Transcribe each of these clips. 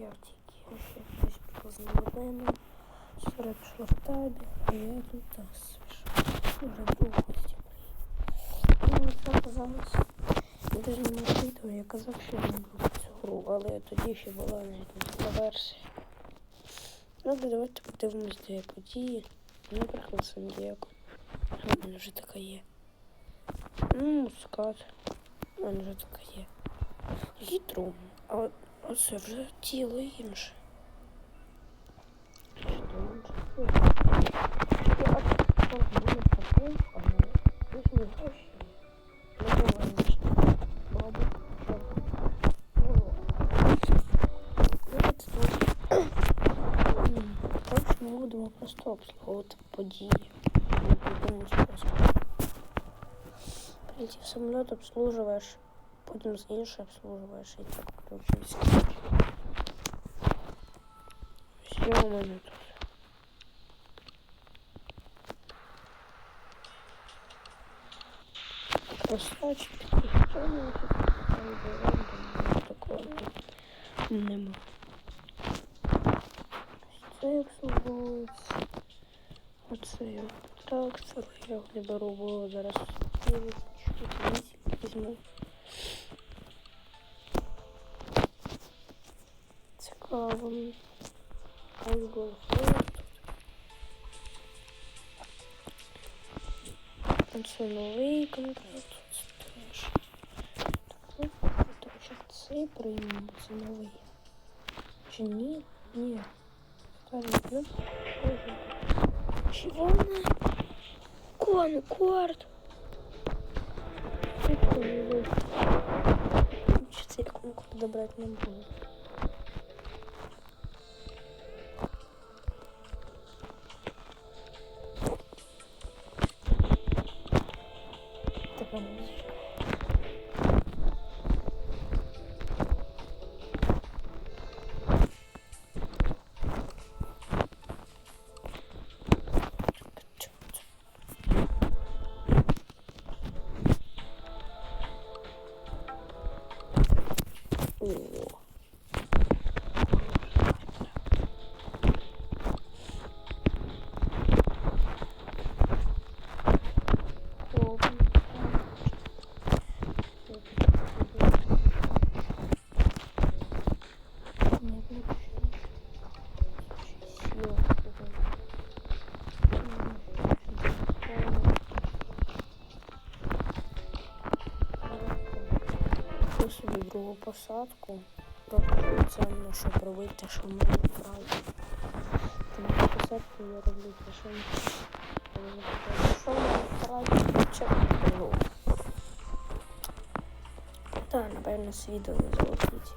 портики, щось познайомимо. Вчора пішла в табір, а я тут так вже був гості приїхав. Ну, казалось, я навіть не розслідував, я казав, що я не буду цю гру, але я тоді ще була навіть версія. Ну, давайте подивимось, де я події. Ну, не приходиться ніяк. Вона вже така є. Ну, скат. Вона вже така є. Хитро. А оце вже тіло інше. Що інше? Я мене побив, але десь не гроші. Не буває. Бабу. Коротше, ми будемо просто обслуговувати події. Будемо способом. Прилетів самоліт, обслуживаєш, потім з іншого обслуживаєш і так коротше. Що у мене тут? Красавчик, такого такого нема. Це обслуговується. Оце я так, це я його не беру, бо зараз чуть візьму. Цікаво. Ай, голос. Це новий контракт. Це теж. Так, ну, точно цей приймемо, це новий. Чи ні? Ні. Старий плюс. Чего она? Конкорд. Прикольно. Четыре конкорда брать не буду. другу посадку. Це на що пробити, що ми вправо. Тому посадку я роблю пішов. Пішов вправо, чекаю. Так, напевно, з не залишить.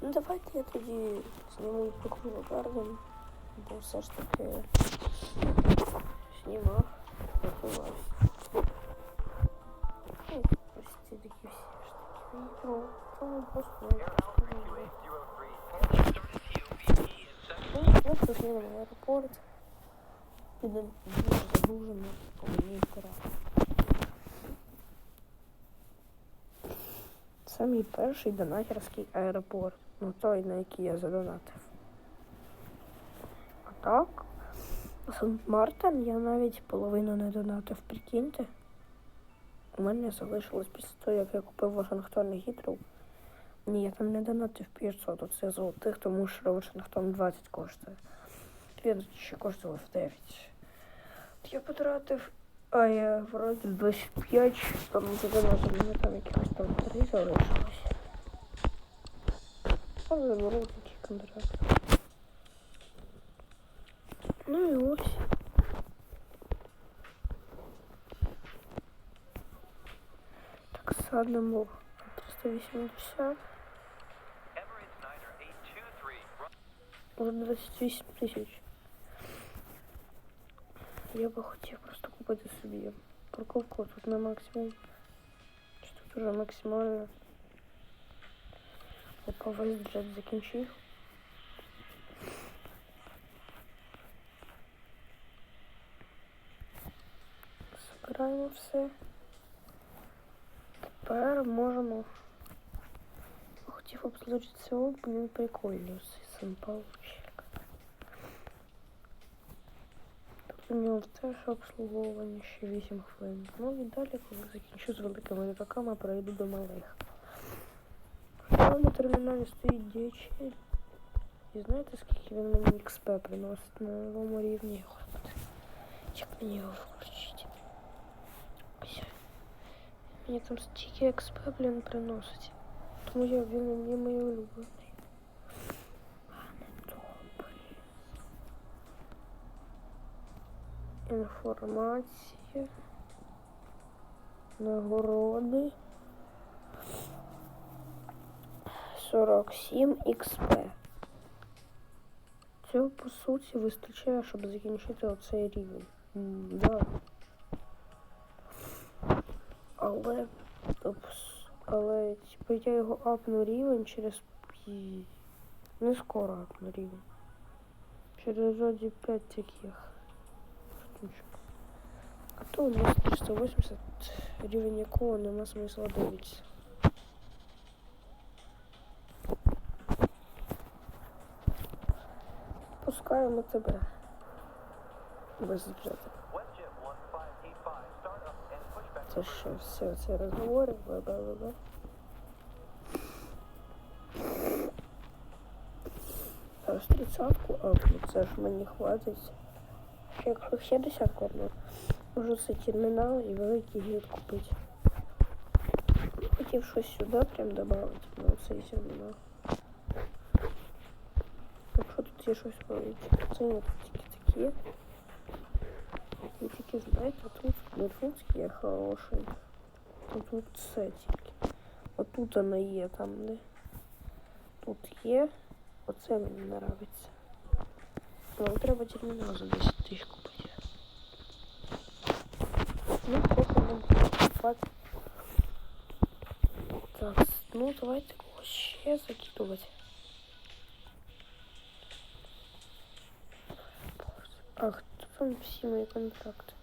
Ну давайте я тоді зніму і покину гарден, бо все ж таки знімав, рахувався. Знімемо аеропорт. Підемо дуже загружено, по мені пора. Це мій перший донатерський аеропорт. Ну той, на який я задонатив. А так, Сант Мартин я навіть половину не донатив, прикиньте. У мене залишилось після того, як я купив Вашингтон Гітру. Ні, я там не донатив 500, оце золотих, тому що Вашингтон 20 коштує. Тоді ще коштував 9. Я потратив, а я вроді 25, там задонатив, мене там якихось там 3 залишилось. Але такий контракт. Ну і ось. Так, садимо 380. Уже 28 тисяч. Я би хотів просто купити собі парковку тут на максимум. Чи тут уже максимально. Опа, весь бюджет закінчив. Збираємо все. Тепер можемо. Ух хотів обслужити цього, бо він прикольний, цей сам паучик. Тут у нього теж обслуговування ще 8 хвилин. Ну і далі, коли закінчу з великими літаками, перейду до малих. Що на терміналі стоїть DHL. І знаєте, скільки він мені XP приносить на новому рівні? Господи, як мені його включити? Ось. Мені там стільки XP, блін, приносить. Тому я він є мій улюблений. А не то, блін. Інформація. Нагороди. 47 XP. Цього по суті вистачає, щоб закінчити оцей рівень. Да. Але. Але типу я його апну рівень через не скоро апну рівень. Через вроді 5 таких штучок. А то у нас 380 рівень якого нема смисла дивитися. Пускаємо тебе. Без бюджету. Це що, все, це розговори, бла-бла-бла. Зараз тридцятку апну, це ж мені хватить. Ще ще десятку апну, можу це термінал і великий гід купити. Хотів щось сюди прям додати, на цей термінал. Якщо тут є щось велике, це не тут тільки такі. І тільки знаєте, тут не тут є хороший. А тут це тільки. Отут вона є там, де. Тут є. Оце мені подобається. Нам треба термінал за 10 тисяч купити. Ну, поки нам купати. Так, ну давайте когось ще закидувати. там всі мої контракти?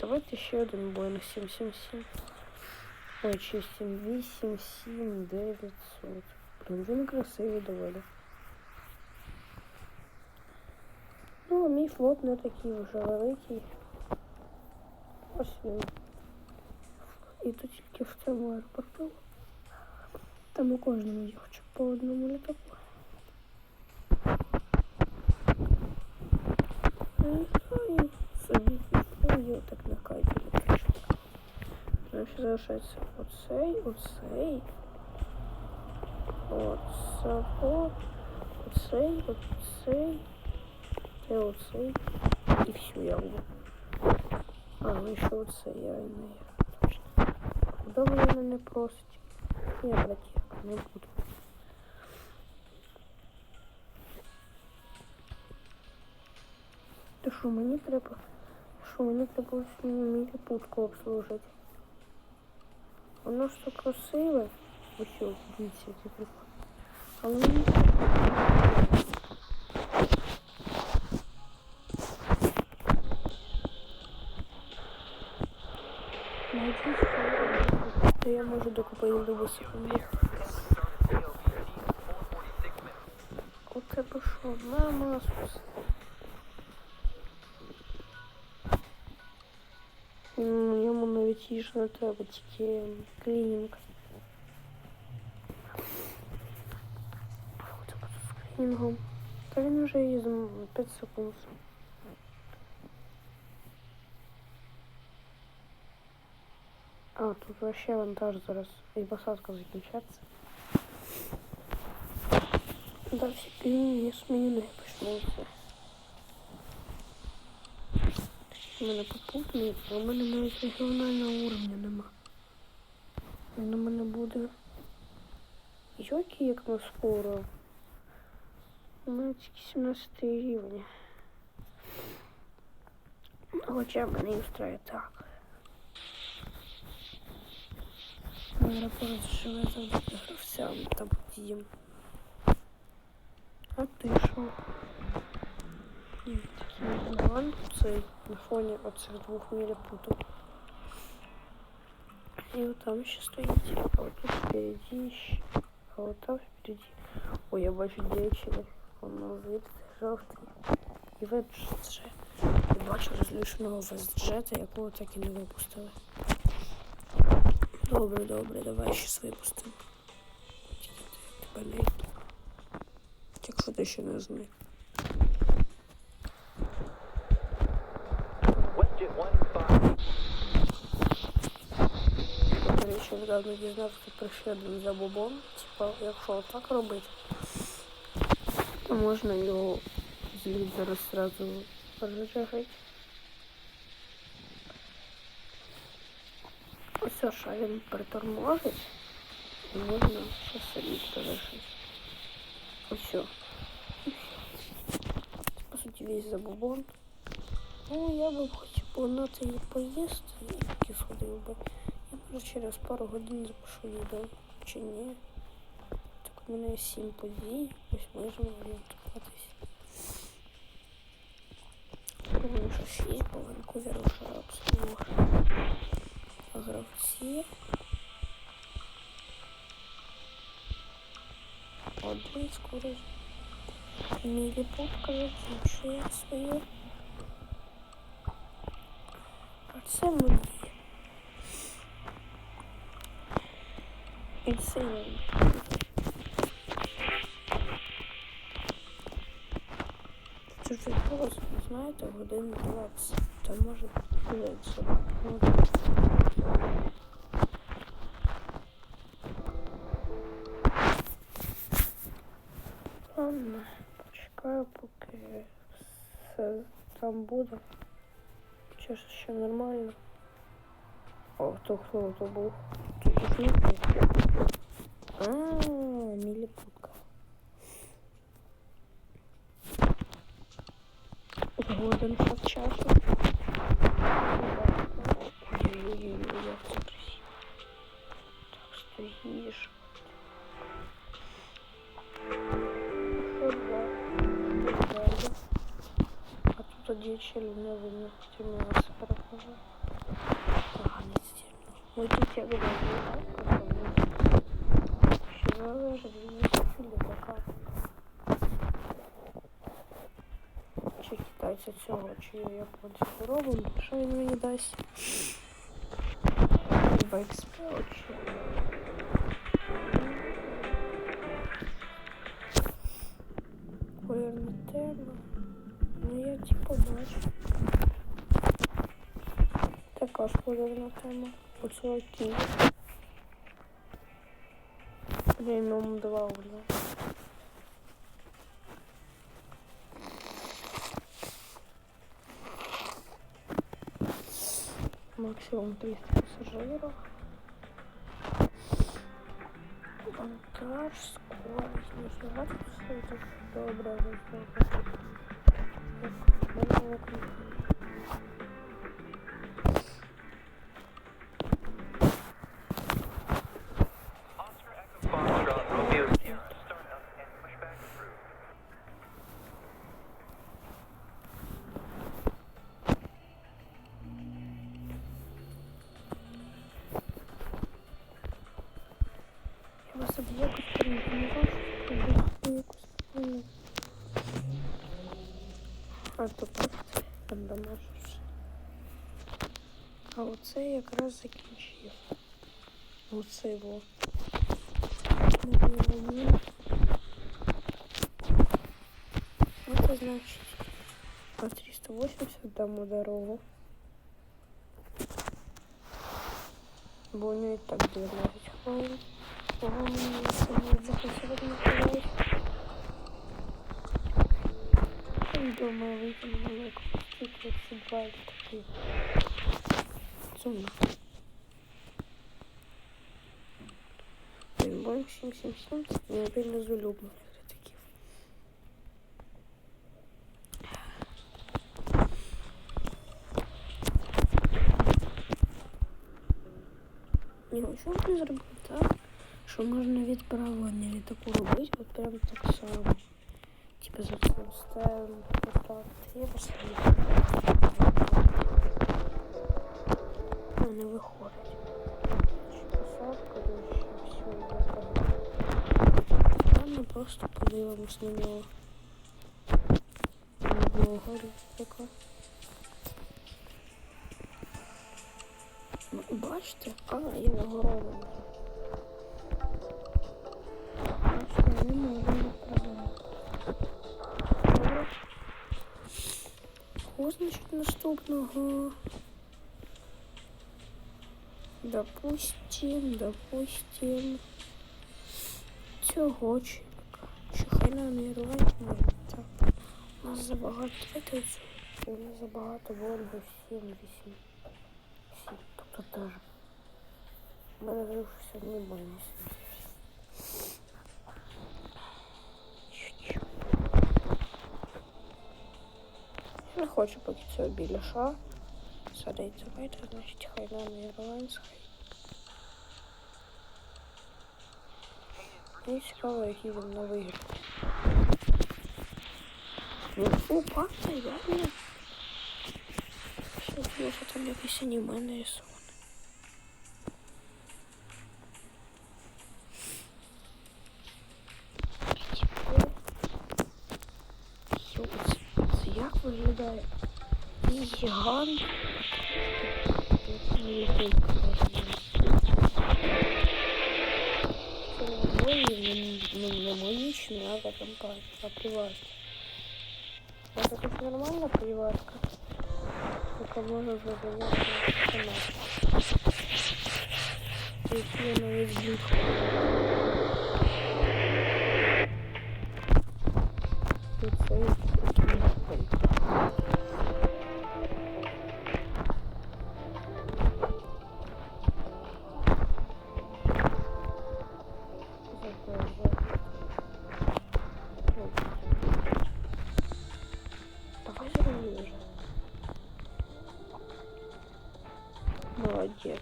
Давайте ще один Боїнг 777. Ой, чи 787 900. Блін, він красивий доволі. Ну, а мій флот не такий вже великий. Ось він. І тут тільки в цьому аеропорту. Там у кожному є хоча б по одному літаку. Ну, і собі купую так на кайфі літачок. Нам ще залишається оцей, оцей. Оце, оцей, оцей. І оцей. І все, я буду. А, ну ще оцей, я не точно. Куди ви мене не просите? Ні, братішка, не буду. Та що мені треба? Що мені треба ось міліпутку обслужити? Воно ж то красиве. Ось ось, дивіться, який прикол. Але мені Надіюсь, що я можу докупити до 8 У тебе що, мама? Ну, Йому навіть їж не треба, тільки клінінг. Фу, це буде з клінінгом. Та він вже є за 5 секунд. А, тут вообще вантаж зараз і посадка закінчаться. Да, все всі клініги зміни почнуться. У мене попутний, а у мене навіть регіонального уровня нема. Він у мене буде. Йоки, як на скоро. У мене тільки 17 рівень. Хоча мене і устроє так. Аеропорт живе завжди гравцям та водієм. А ти що? Ні, такий баланс цей на фоні оцих двох міліпуток. И вот там еще стоите. А вот тут впереди еще. А вот там впереди. Ой, я бачу дівчини. Воно звідти жовтий. І ведже. І бачу розлюченого веджета, якого так і не випустили. Добре, добре, давай щось випустимо. Тільки ти- тебе не йду. Якщо ти ще не зник. WestJet 1-5. До речі, недавно дізнався про ще один забобон. Типа, якщо отак робити, то можна його з лідера зразу розжигати. Ось що він приторможить, і можна ще собі залишити. Ось. все. І все. Це, по суті, весь забобон. Ну, я би хотів планувати і поїсти, і таки сходив би. Я може через пару годин запишу відео. Чи ні? Так у мене є сім подій. Ось можемо орієнтуватись. Повинно щось є, по Ванкуверу вже обслуговує. Гравці. Один скоро. Міліпутка закінчує своє. А це мені. І це я. Це вже просто, знаєте, годин 20. Та може бути це. Буде. Чи ж нормально. О, то хто то був? Тут А, міліпутка. Годен шаг часу. китайця цього, чи японця робимо, що він мені дасть? Байкспел, чи... Колірна тема. Ну я типу бачу. Така ж колірна тема. Оце Київ. Преміум 2 вже. Максимум 300 пассажиров. Монтаж, скорость, нифига тут все это доброе раздобыть. Oscar Я собі якось перейменував, щоб якось ну, А то просто рандомажиш. А оце якраз закінчив. Оце його. Это значит по 380 дамо дорогу. Бо у нее и так 19 хвилин Ого, мені це не захотіло не Думаю, вийти на велику. Тут 32 или такий. Сумно. Блін, Boeing 777 це мій один з улюблених літаків. Ні, ну чому б не зробити так, що можна від правонелі а таку робити, от прям так само. Типа за цим ставим отак. Я поставлю. Не виходить. Посадка, ще все. Там ми просто подивимось на нього. Одного. Бачите? А, я на нагородила. Наступного. Допустим, допустим, цього челика. Чи хай може. Так. У нас забагато. Давайте. У нас забагато Вольги 7, 8. 7. Тобто теж. У мене одні больні Чуть-чуть. Я не хочу поки цього біляша. Садиться давайте, значить, хай нам Airlines, хай. Мені цікаво, який він на вигляд. Ну, опа, це реально. Що було, що там якийсь аніме нарисоване. це як виглядає? Гігант. Не магічний, а там а приватка. Это хоть нормально приватка? Только можно задавать канал. Если на весь Молодец.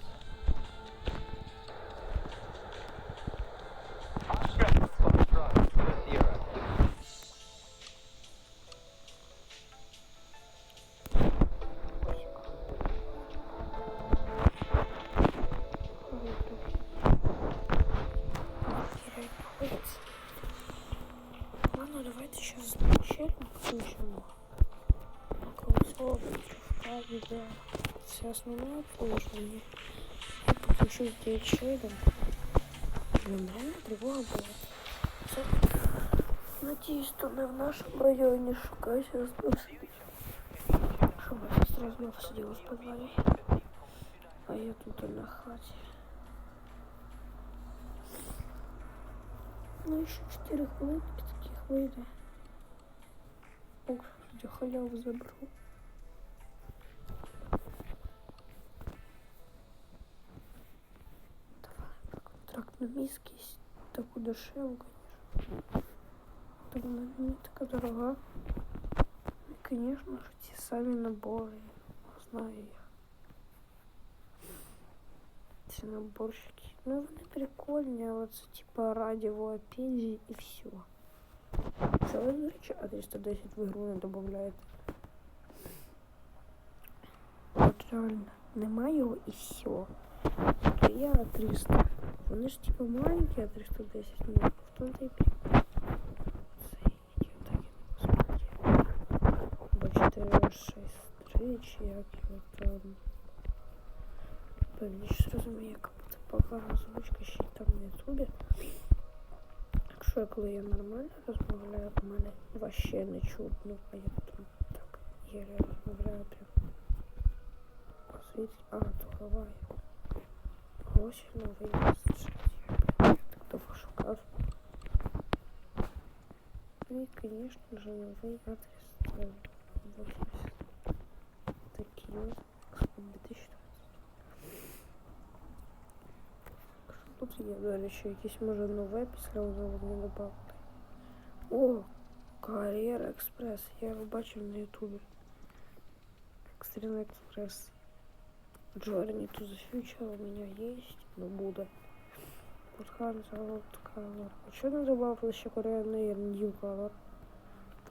Сейчас челом включим. Около чувка, да. Все основное положение. Я подключу здесь шейдом. Блин, реально тревога была. Надеюсь, что не в нашем районе шукать разносить. Чтобы я сразу знов сидела в подвале. А я тут на хате. Ну, еще 4 хвилинки таких вийде. Ох, я халяву заберу. контракт на миски есть. Таку дешеву, конечно. Так вона не така дорога. І, конечно ж, ці самі набори. Знаю їх. Ці наборщики. Ну, вони прикольні, але це типа раді велосипеді і все. Що ви, до речі, а 310 в ігру не додаєте? От реально, нема його і все. То я 300. Вони ж типа маленькі, а 310 ні. В я так і не посмотрел. Бо 463 чи як його там. Певніше розумію, яка буде погана озвучка ще там на ютубі. Якщо коли я нормально розмовляю, в мене вообще не чутно, а я там так єле розмовляю прям. Посвітить, а, то ховаю. Ось новий меседж. Я так довго шукав. Ну и, конечно же, новый адрес. э, 80. Такие вот. Экспо 2014. Що тут є, до речі, якісь може нове після оновлення добавки. О, Кар'єра Експрес. Я його бачив на Ютубі. Екстрим Експрес. Journey to the Future у меня есть, но буде. Вот Hans Out Color. А что не добавили ще кореяний New Color?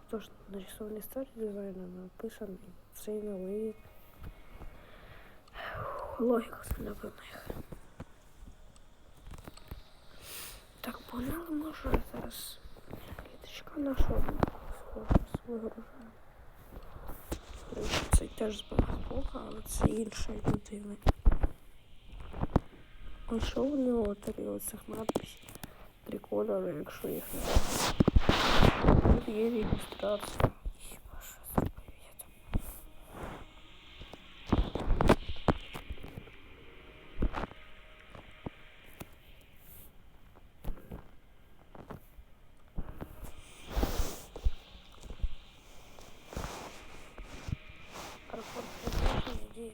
Потому что нарисованный старый дизайнер написаний. Цей новий. Логіка напевно їх. Так, погнали, може зараз Літачка нашого вигружаємо. Це теж з Бангкока, але це інша людина. А що в нього три оцих надписів? Три кольори, якщо їх не Тут є ілюстрація.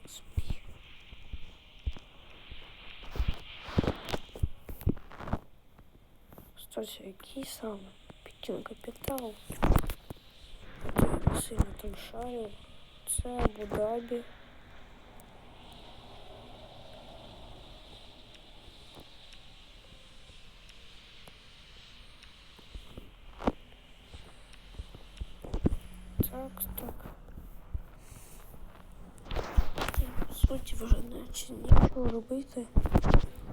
Воздушный, где XP. Кстати, який саме Пекін капітал? Я не сильно там шарю. Це Абу-Дабі. Робити.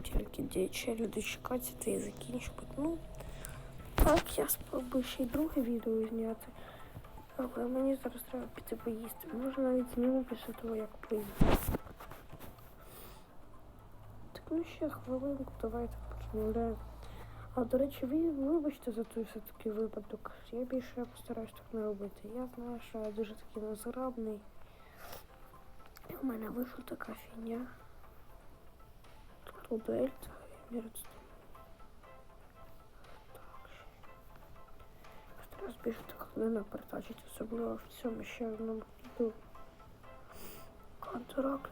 Тільки діячелі дочекатися та і закінчувати. Ну, так, я спробую ще й друге відео зняти. Але мені зараз треба піти поїсти. Може навіть зніму після того, як поїду. Так ну ще хвилинку, давайте почнемо. А до речі, ви вибачте за той все-таки випадок. Я більше постараюсь так не робити. Я знаю, що я дуже такий незграбний. В мене вийшла така фігня. Тут дельта і мірці. Так. Стараюсь більше так не напертачити, особливо в цьому ще одному відео. Контракт.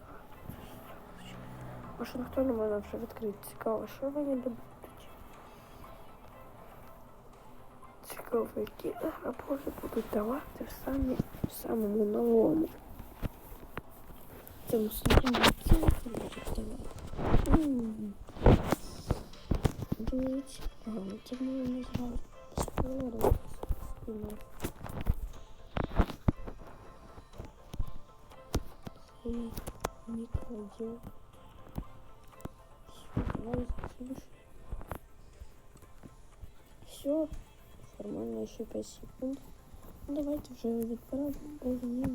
Може ніхто не мене вже відкрити. Цікаво, що вони добудуть. Цікаво, які аеропорти будуть давати в, самі, в самому новому. В цьому самому центрі будуть давати. М. Дивіться, ага, це ми не знали. Спойлери. Спойлери. Цей мікрооділ. Давай закінчу. Все, формально еще 5 секунд. Ну, давайте вже відправимо, бо ні.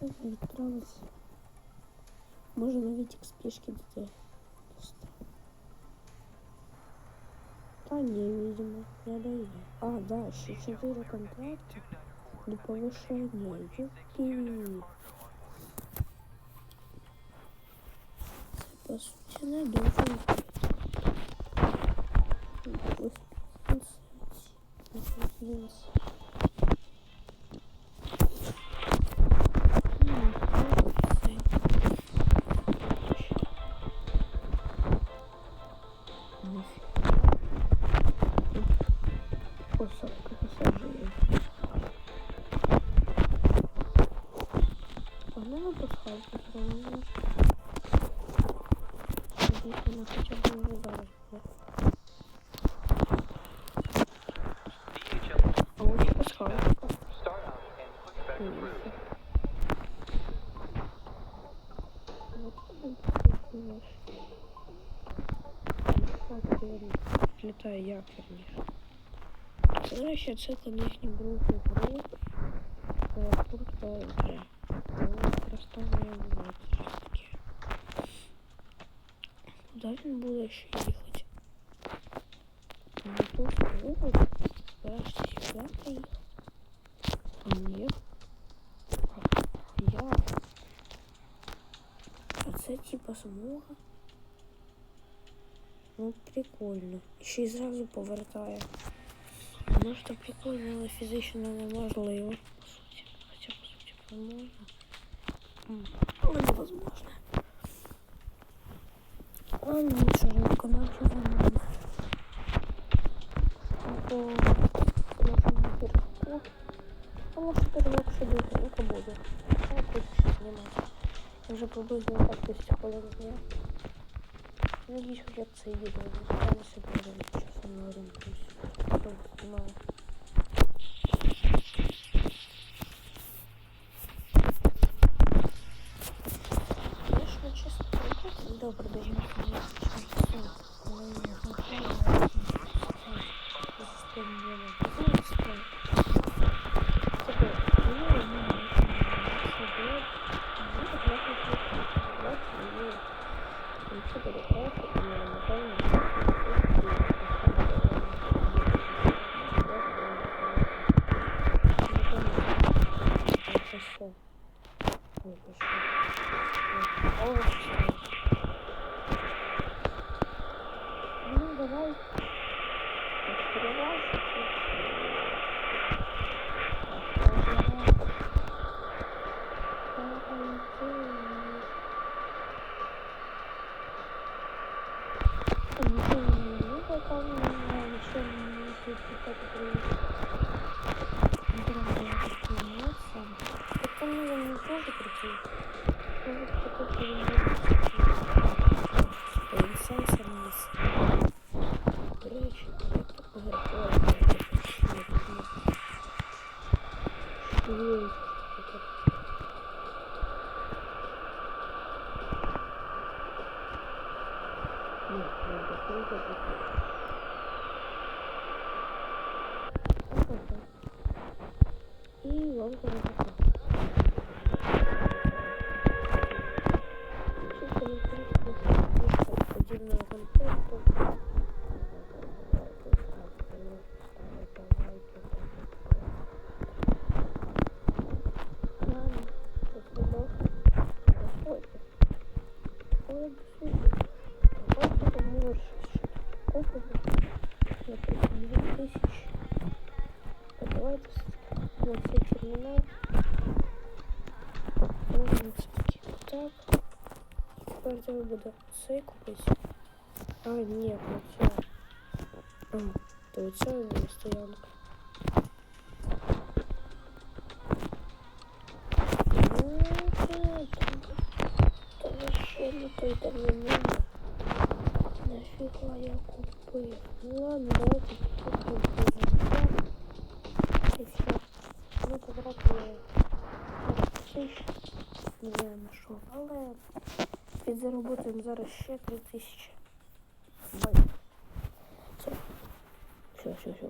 Це вже відправиться. Може навіть експішки дітей. Та ні, видимо, я дойду. А, да, ще 4 контракти до повышения. Юпи. Це, по суті, не дуже Виходить. Посадка пассажиров. Літає як вірніше. Це до речі, це там їхню групу груп. Аеропорт ПСЖ. Але просто не буває щось таке. Куди він буде ще їхати? На ту сторону? Зараз сюди поїхати? А ні. А як? А це типа смуга. Ну, прикольно. Ще й зразу повертає. Ну, що прикольно, але фізично неможливо, по суті. Хоча, по суті, возможно. М, Але невозможно. Ладно, нічого, виконавче замовлення. Або нашому пірку. А може перевод ще довгенько буде. Ще знімати. Я вже приблизно так 10 хвилин зняв. Надіюсь, хоча б це відео зостанеться дуже часом на ринку. Потім знімаю. Thank you. вроде бы буду цей купить. А, а нет, ну все. То есть целая была стоянка. Это вообще не то, это мне надо. Нафига я купил? Ну, ладно, заработаємо зараз ще 3000 Все, все, все.